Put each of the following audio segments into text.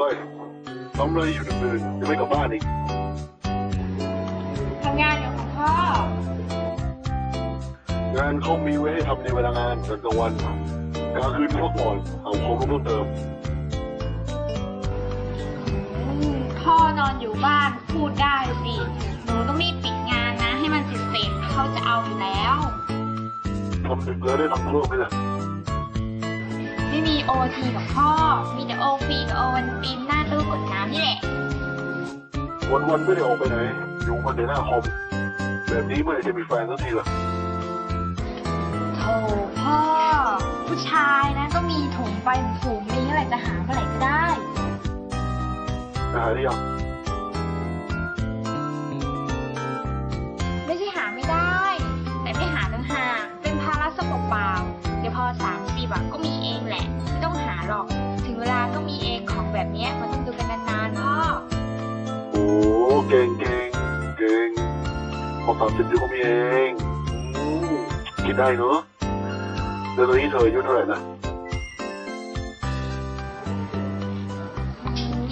ว่าไงก้อยทำอะไรอยู่ดึกๆยังไม่กลับบ้านอีกทำงานอยู่ของพ่อ งานเขามีไว้ให้ทำในเวลางานกลางวันกลางคืนพักผ่อนเอาความรู้เพิ่มเติมอืมพ่อนอนอยู่บ้านพูดได้สิ หนูต้องรีบปิดงานนะ ให้มันเสร็จๆเขาจะเอาอยู่แล้วทำดึกแล้วได้ทำเพิ่มไหมล่ะไม่มีโอทีกับพ่อ มีแต่ โอฟรีกับโอวันปีนหน้าตู้กดน้ำนี่แหละ วันๆไม่ได้ออกไปไหน อยู่คนในหน้าคอม แบบนี้เมื่อไหร่จะมีแฟนสักทีล่ะ โถพ่อ ผู้ชายนะก็มีถุงไปถุงนี้อะไรจะหาเมื่อไหร่ก็ได้ จะหาได้ยังไม่ใช่หาไม่ได้ แต่ไม่หาต่างหากเป็นภาระสมบเปล่า เดี๋ยวพอสามสิบอะก็มีเองแหละ ไม่ต้องหาหรอกถึง เวลาก็มีเองของแบบเนี้ยมันต้องดูกันนานๆพ่อ โอ้เก่งเก่งเก่งพอสามสิบเดี๋ยวก็มีเองอืมคิดได้เนอะแล้วตอนนี้เธออายุเท่าไหร่นะ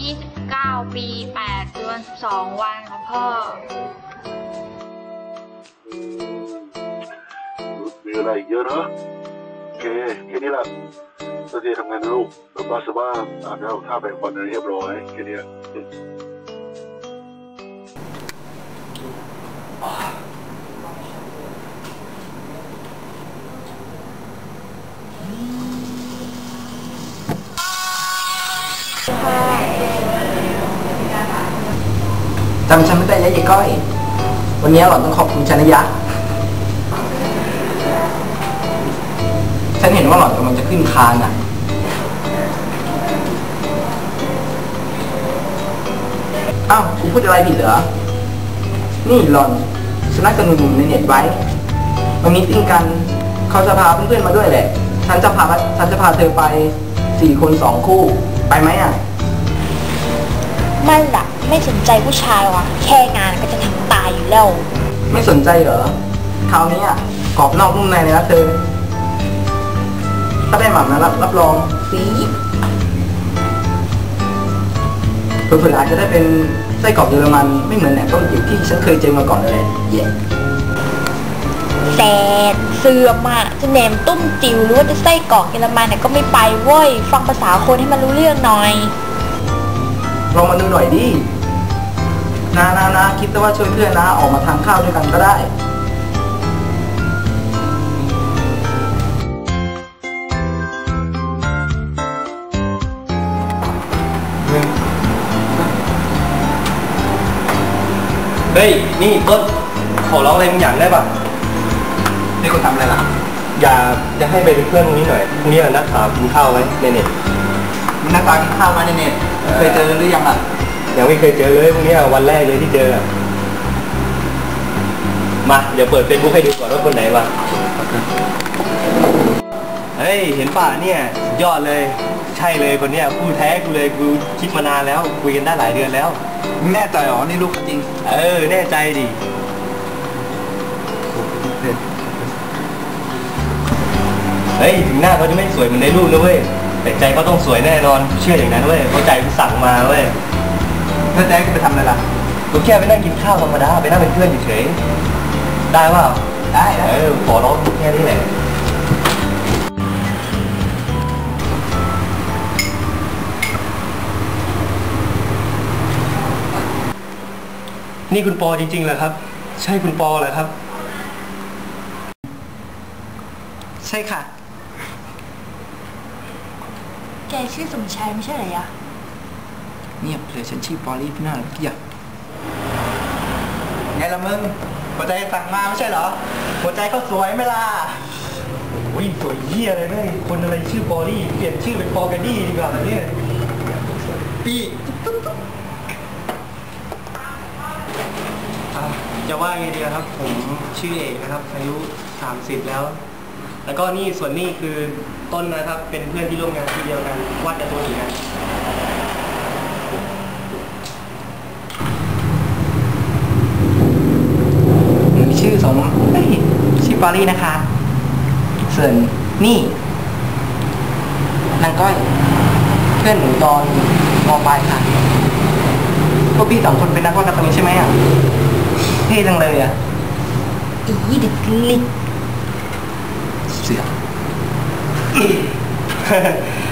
ยี่สิบเก้าปีแปดเดือนสองวันค่ะพ่ออืมมีอะไรอีกเยอะเนอะโอเคแค่นี้แหละ ตอนนี้ทำงานนะลูกบ้าสบ้าอาบน้ำท่าแปรงฟันอะไรเรียบร้อยแค่นี้จำฉันไม่ได้ยะยายก้อย วันนี้หล่อนต้องขอบคุณฉันนะยะ ฉันเห็นว่าหล่อนกำลังจะขึ้นคานอะ อ้าวกูพูดอะไรผิดเหรอ นี่หล่อนฉันนัดกับหนุ่มๆในเน็ตไว้วันนี้ติ้งกัน เขาจะพาเพื่อนๆมาด้วยแหละ ฉันจะพาฉันจะพาเธอไปสี่คนสองคู่ ไปไหมอะ ไม่ละไม่สนใจผู้ชายว่ะแค่งานก็จะทำตายอยู่แล้ว ไม่สนใจเหรอ คราวนี้อะกรอบนอกนุ่มในเลยนะเธอ ถ้าได้หม่ำนะรับรับรองปี๊ เผื่อๆอาจจะได้เป็นไส้กรอกเยอรมันไม่เหมือนแหนมต้มจิ๋วที่ฉันเคยเจอมาก่อนเลยเย่แสดเสื่อมอะจะแหนมตุ้มจิ๋วหรือว่าจะไส้กรอกเยอรมันเนี่ยก็ไม่ไปเว้ยฟังภาษาคนให้มันรู้เรื่องหน่อยลองมาดูหน่อยดินานานาคิดซะว่าช่วยเพื่อนนะออกมาทานข้าวด้วยกันก็ได้ เฮ้ย นี่ต้นขอร้องอะไรบางอย่างได้ป่ะนี่คุณทำอะไรล่ะอย่าจะให้ไปเป็นเพื่อนพรุ่งนี้หน่อยพรุ่งนี้นัดถามกินข้าวไว้ในเน็ตมีหน้าตากินข้าวมาในเน็ตเคยเจอหรือยังอะยังไม่เคยเจอเลยพรุ่งนี้วันแรกเลยที่เจอ มา เดี๋ยวเปิดเฟซบุ๊กให้ดูก่อนว่าคนไหนวะเฮ้ย เห็นป่ะเนี่ยสุดยอดเลย ใช่เลยคนเนี้ยคู่แท้กูเลยกูคิดมานานแล้วคุยกันได้หลายเดือนแล้ว แน่ใจเหรอ นี่ลูกจริง เออ แน่ใจดิเฮ้ย ถึงหน้าเขาจะไม่สวยเหมือนในรูปนะเว้ย แต่ใจเขาต้องสวยแน่นอนเชื่ออย่างนั้นเว้ยเพราะใจกูสั่งมาเว้ยแล้วแจ๊คไปทำอะไรล่ะกูแค่ไปนั่งกินข้าวธรรมดาไปนั่งเป็นเพื่อนเฉยๆได้เปล่าได้ได้เออขอร้องแค่นี้แหละ นี่คุณปอจริงๆเหรอครับ ใช่คุณปอเหรอครับ ใช่ค่ะ แกชื่อสมชายไม่ใช่เหรอยะเงียบเลยฉันชื่อปอลี่พี่น่ารักอย่าไงล่ะมึงหัวใจสั่งมาไม่ใช่เหรอ หัวใจเขาสวยไหมล่ะโอ้ยสวยเหี้ยเลยเนี่ยคนอะไรชื่อปอลี่เปลี่ยนชื่อเป็นปอกันดี้ดีกว่าเนี่ยปี จะว่าไงดีครับ ผมชื่อเอกนะครับ อายุ 30 แล้ว แล้วก็นี่ส่วนนี้คือต้นนะครับ เป็นเพื่อนที่ร่วมงานที่เดียวกันวาดแต่ตัวเหมือนกันมีชื่อสมเอ้ยชื่อปอลี่นะคะ ส่วนนี่นางก้อย เพื่อนหนูตอนมปลายค่ะพวกพี่สองคนเป็นนักวาดการ์ตูนใช่ไหมอะ เท่จังเลยอะอีเด็กลิกเสือ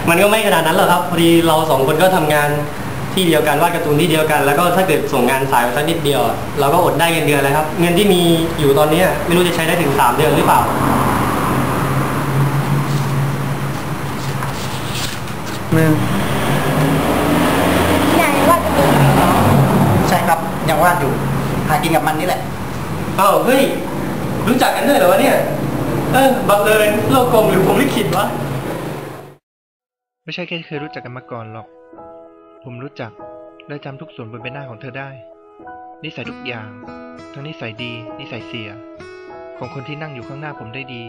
มันก็ไม่ขนาดนั้นหรอกครับพอดีเราสองคนก็ทำงานที่เดียวกันวาดการ์ตูนที่เดียวกัน แล้วก็ถ้าเกิดส่งงานสายไปสักนิดเดียวอะเราก็อดได้เงินเดือนแล้วครับ เงินที่มีอยู่ตอนเนี้ยไม่รู้จะใช้ได้ถึงสามเดือนหรือเปล่ามือนายว่าการ์ตูนเหรอใช่ครับยังวาดอยู่ หากินกับมันนี่แหละ เอ้าเฮ้ย รู้จักกันด้วยเหรอวะเนี่ย เออบังเอิญโลกกลมหรือผมลิขิตวะ ไม่ใช่แค่เคยรู้จักกันมาก่อนหรอก ผมรู้จักและจำทุกส่วนบนใบหน้าของเธอได้ นิสัยทุกอย่าง ทั้งนิสัยดี นิสัยเสีย ของคนที่นั่งอยู่ข้างหน้าผมได้ดี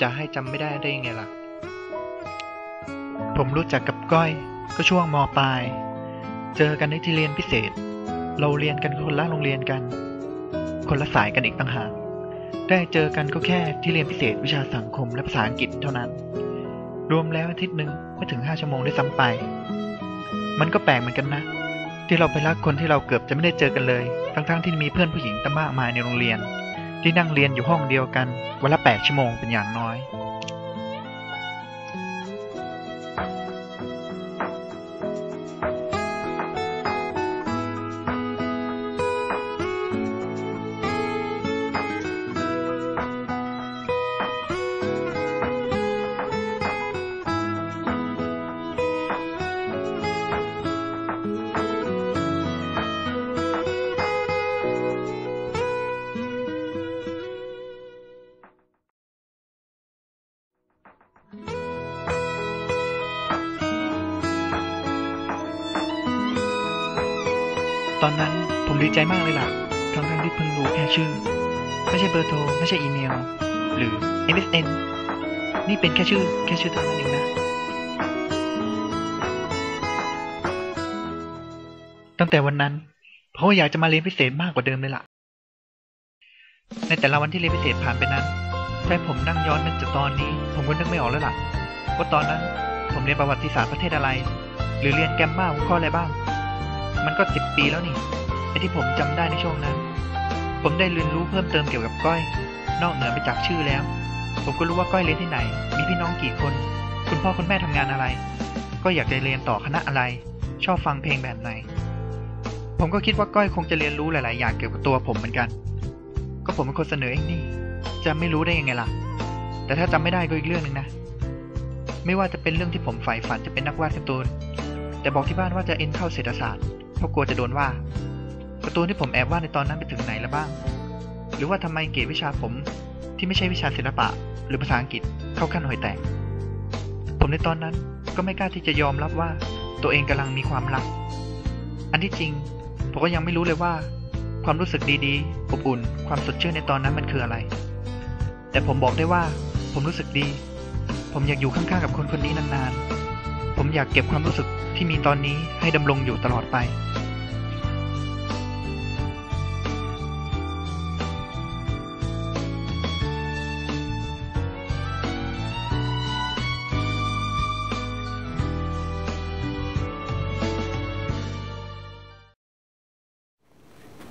จะให้จำไม่ได้ได้ยังไงล่ะ ผมรู้จักกับก้อยก็ช่วงมปลาย เจอกันในที่เรียนพิเศษ เราเรียนกันคนละโรงเรียนกัน คนละสายกันอีกต่างหาก ได้เจอกันก็แค่ที่เรียนพิเศษวิชาสังคมและภาษาอังกฤษเท่านั้น รวมแล้วอาทิตย์หนึ่งไม่ถึงห้าชั่วโมงได้ซ้ำไป มันก็แปลกเหมือนกันนะ ที่เราไปรักคนที่เราเกือบจะไม่ได้เจอกันเลย ทั้งๆที่มีเพื่อนผู้หญิงตั้งมากมายในโรงเรียน ที่นั่งเรียนอยู่ห้องเดียวกันวันละแปดชั่วโมงเป็นอย่างน้อย ตอนนั้นผมดีใจมากเลยล่ะทั้งทั้งที่เพิ่งรู้แค่ชื่อ ไม่ใช่เบอร์โทร ไม่ใช่อีเมล หรือ MSN นี่เป็นแค่ชื่อ แค่ชื่อเท่านั้นเองนะ ตั้งแต่วันนั้นเพราะว่าอยากจะมาเรียนพิเศษมากกว่าเดิมเลยล่ะ ในแต่ละวันที่เรียนพิเศษผ่านไปนั้นให้ผมนั่งย้อนนึกจากตอนนี้ ผมก็นึกไม่ออกแล้วล่ะว่าตอนนั้นผมเรียนประวัติศาสตร์ประเทศอะไร หรือเรียนแกมมาหัวข้ออะไรบ้าง มันก็สิบปีแล้วนี่ไอ้ที่ผมจำได้ในช่วงนั้น ผมได้เรียนรู้เพิ่มเติมเกี่ยวกับก้อย นอกเหนือไปจากชื่อแล้ว ผมก็รู้ว่าก้อยเรียนที่ไหน มีพี่น้องกี่คน คุณพ่อคุณแม่ทำงานอะไร ก็อยากจะเรียนต่อคณะอะไร ชอบฟังเพลงแบบไหน ผมก็คิดว่าก้อยคงจะเรียนรู้หลาย ๆ อย่างเกี่ยวกับตัวผมเหมือนกัน ก็ผมเป็นคนเสนอเองนี่ จะไม่รู้ได้ยังไงล่ะ แต่ถ้าจำไม่ได้ก็อีกเรื่องหนึ่งนะ ไม่ว่าจะเป็นเรื่องที่ผมใฝ่ฝันจะเป็นนักวาดการ์ตูน แต่บอกที่บ้านว่าจะเอ็นเข้าเศรษฐศาสตร์ เพราะกลัวจะโดนว่าการ์ตูนที่ผมแอบวาดในตอนนั้นไปถึงไหนแล้วบ้าง หรือว่าทำไมเกรดวิชาผมที่ไม่ใช่วิชาศิลปะ หรือภาษาอังกฤษเข้าขั้นห่วยแตก ผมในตอนนั้นก็ไม่กล้าที่จะยอมรับว่าตัวเองกำลังมีความรัก อันที่จริง ผมก็ยังไม่รู้เลยว่า ความรู้สึกดีๆอบอุ่น ความสดชื่นในตอนนั้นมันคืออะไร แต่ผมบอกได้ว่า ผมรู้สึกดี ผมอยากอยู่ข้างๆกับคนคนนี้นานๆ ผมอยากเก็บความรู้สึกที่มีตอนนี้ให้ดำรงอยู่ตลอดไป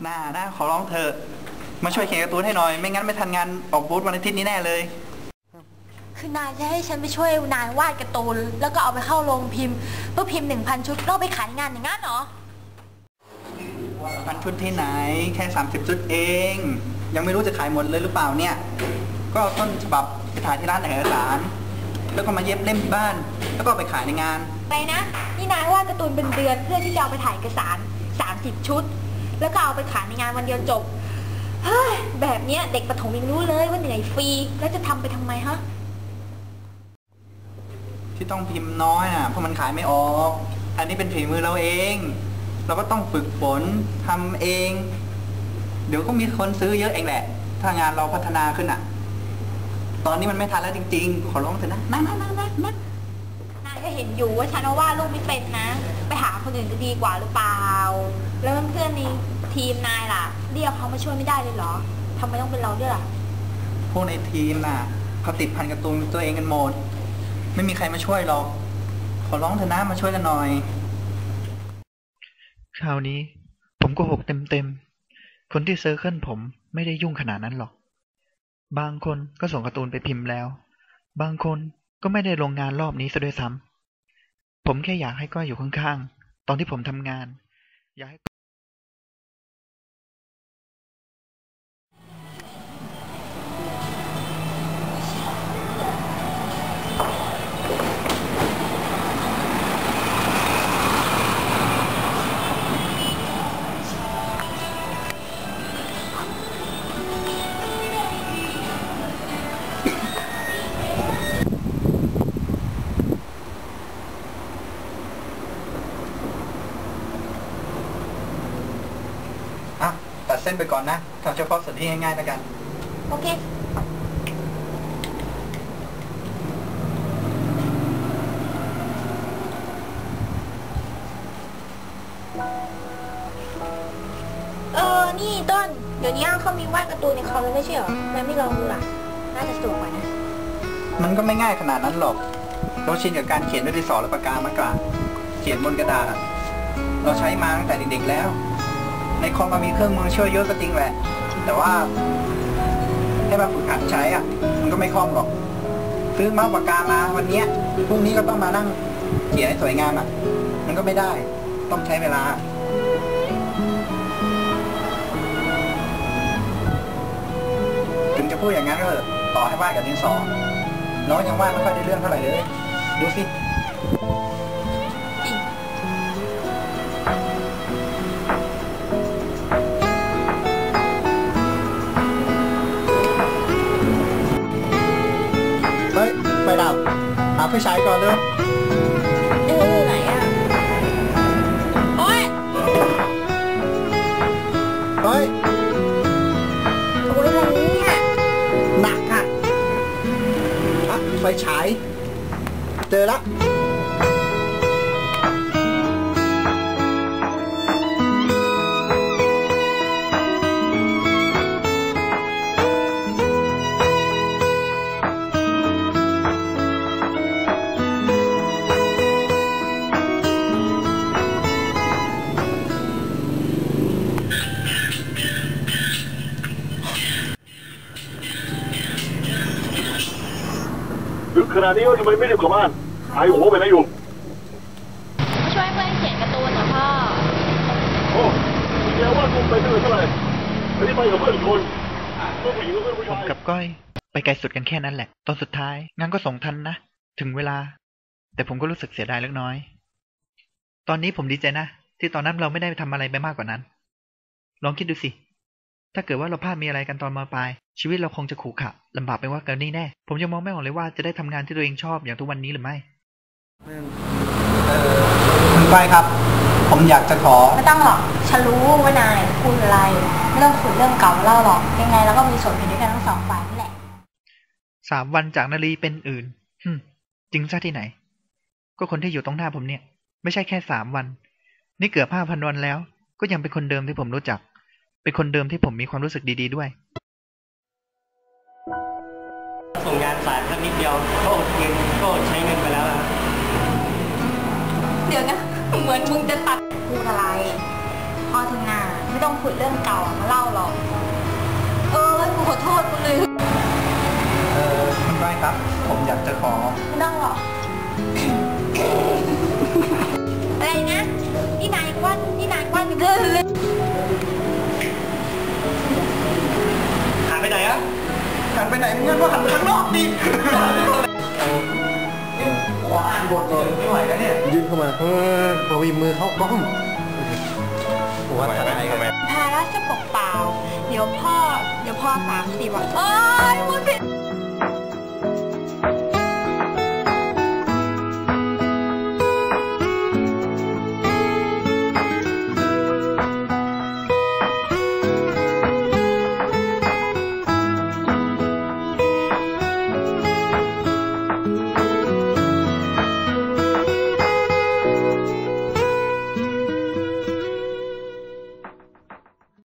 หน้าหน้าขอร้องเธอ มาช่วยเขียนการ์ตูนให้หน่อย ไม่งั้นไม่ทันงานออกบูธวันอาทิตย์นี้แน่เลย คือนายจะให้ฉันไปช่วยนายวาดการ์ตูนแล้วก็เอาไปเข้าโรงพิมพ์เพื่อพิมพ์หนึ่งพันชุดแล้วเอาไปขายงานอย่างนั้นเหรอมันชุดที่ไหนแค่ 30 ชุดเอง ยังไม่รู้จะขายหมดเลยหรือเปล่าเนี่ย ก็เอาต้นฉบับไปถ่ายที่ร้านเอกสาร แล้วก็มาเย็บเล่มที่บ้าน แล้วก็เอาไปขายในงาน ไปนะนี่นายวาดการ์ตูนเป็นเดือนเพื่อที่จะเอาไปถ่ายเอกสาร 30 ชุด แล้วก็เอาไปขายในงานวันเดียวจบเฮ้ยแบบเนี้ยเด็กประถมยังรู้เลยว่าเหนื่อยฟรีแล้วจะทำไปทำไมฮะ ที่ต้องพิมพ์น้อยน่ะเพราะมันขายไม่ออก อันนี้เป็นฝีมือเราเอง เราก็ต้องฝึกฝนทำเอง เดี๋ยวก็มีคนซื้อเยอะเองแหละ ถ้างานเราพัฒนาขึ้นอะ ตอนนี้มันไม่ทันแล้วจริง ๆ ขอร้องเถอะนะนะนะนะนะนะนายก็เห็นอยู่ว่าฉันว่าดรูปไม่เป็นนะ ไปหาคนอื่นจะดีกว่าหรือเปล่า แล้วเพื่อนๆในทีมนายล่ะ เรียกเขามาช่วยไม่ได้เลยเหรอทำไมต้องเป็นเราด้วยล่ะพวกในทีมน่ะเขาติดพันการ์ตูนตัวเองกันหมด ไม่มีใครมาช่วยหรอก ขอร้องเถอนะมาช่วยกันหน่อย คราวนี้ ผมโก็หกเต็มๆ คนที่เซอร์เคิลผมไม่ได้ยุ่งขนาดนั้นหรอก บางคนก็ส่งการ์ตูนไปพิมพ์แล้ว บางคนก็ไม่ได้ลงงานรอบนี้ซะด้วยซ้ำผมแค่อยากให้ก้อยอยู่ข้างๆ ตอนที่ผมทำงาน อยากให้ ส้นไปก่อนนะทำเฉพาะส่วนที่ง่ายๆแล้วกัน โอเค เออ นี่ต้น เดี๋ยวนี้เขามีวาดการ์ตูนในคอมแล้วไม่ใช่เหรอทำไมไม่ลองดูล่ะ น่าจะสนุกกว่านะ มันก็ไม่ง่ายขนาดนั้นหรอก เราชินกับการเขียนด้วยดินสอและปากกามากกว่า เขียนบนกระดาษอะเราใช้มาตั้งแต่เด็กๆแล้ว ในคอมมันมีเครื่องมือช่วยเยอะก็จริงแหละ แต่ว่าให้มาฝึกหัดใช้อะ มันก็ไม่คล่องหรอก ซื้อมาปากกามาวันเนี้ยพรุ่งนี้ก็ต้องมานั่งเขียนให้สวยงามอะ มันก็ไม่ได้ ต้องใช้เวลาถึงจะพูดอย่างนั้นก็เถอะต่อให้วาดกับดินสอน้องยังวาดไม่ค่อยได้เรื่องเท่าไหร่เลย ดูสิ ไฟฉายก่อนเร็วเออไหนอะ โอ๊ยเฮ้ยโอ๊ยอะไรเนี่ยหนักอะอะไฟฉาย เจอละ นาดนี้แล้วทำไมไม่รีบกลับบ้านหายหัวไปไหนอยู่มาช่วยเพื่อนเขียนการ์ตูนเหรอพ่อ โอ้ทีเดียวว่าคุณไปเท่าไหร่เท่าไหร่ไม่ได้ไปกับเพื่อนอีกคนเพื่อนผู้หญิงกับเพื่อนผู้ผชามย กับก้อย ไปไกลสุดกันแค่นั้นแหละ ตอนสุดท้ายงานก็ส่งทันนะ ถึงเวลา แต่ผมก็รู้สึกเสียดายเล็กน้อย ตอนนี้ผมดีใจนะ ที่ตอนนั้นเราไม่ได้ทำอะไรไปมากกว่านั้น ลองคิดดูสิ ถ้าเกิดว่าเราพลาดมีอะไรกันตอนมปลายชีวิตเราคงจะขรุขระลำบากไปว่าเกินนี่แน่ ผมยังมองไม่ออกเลยว่าจะได้ทำงานที่ตัวเองชอบอย่างทุกวันนี้หรือไม่เออคุณก้อยครับ ผมอยากจะขอ ไม่ต้องหรอกฉันรู้ว่านายพูดอะไรไม่ต้องขุดเรื่องเก่าเล่าหรอก ยังไงเราก็มีส่วนผิดด้วยกันทั้งสองฝ่ายนี่แหละสามวันจากนาลีเป็นอื่นฮึมจริงซะที่ไหน ก็คนที่อยู่ตรงหน้าผมเนี่ย ไม่ใช่แค่สามวัน นี่เกือบห้าพันวันแล้ว ก็ยังเป็นคนเดิมที่ผมรู้จัก เป็นคนเดิมที่ผมมีความรู้สึกดี ๆ ด้วย ส่งงานสายสักนิดเดียวก็อดเงินก็อดใช้เงินไปแล้วนะครับเดี๋ยวนะ เหมือนมึงจะตัดพูดอะไรพอเถอะนาไม่ต้องขุดเรื่องเก่ามาเล่าหรอก เออกูขอโทษกูเลยเออคุณก้อยครับ ผมอยากจะขอ ไม่ต้องหรอก ไปไหนมึงงั้นก็หันไปข้างนอกดิขวาอ่านบทเลยไม่ไหวแล้วเนี่ยยื่นเข้ามาเออพอวีมือเข้ากล้องหัวทนายกันภาระจะปกเปล่า เดี๋ยวพ่อ เดี๋ยวพ่อสามสิบอะโอ้ยพูดผิด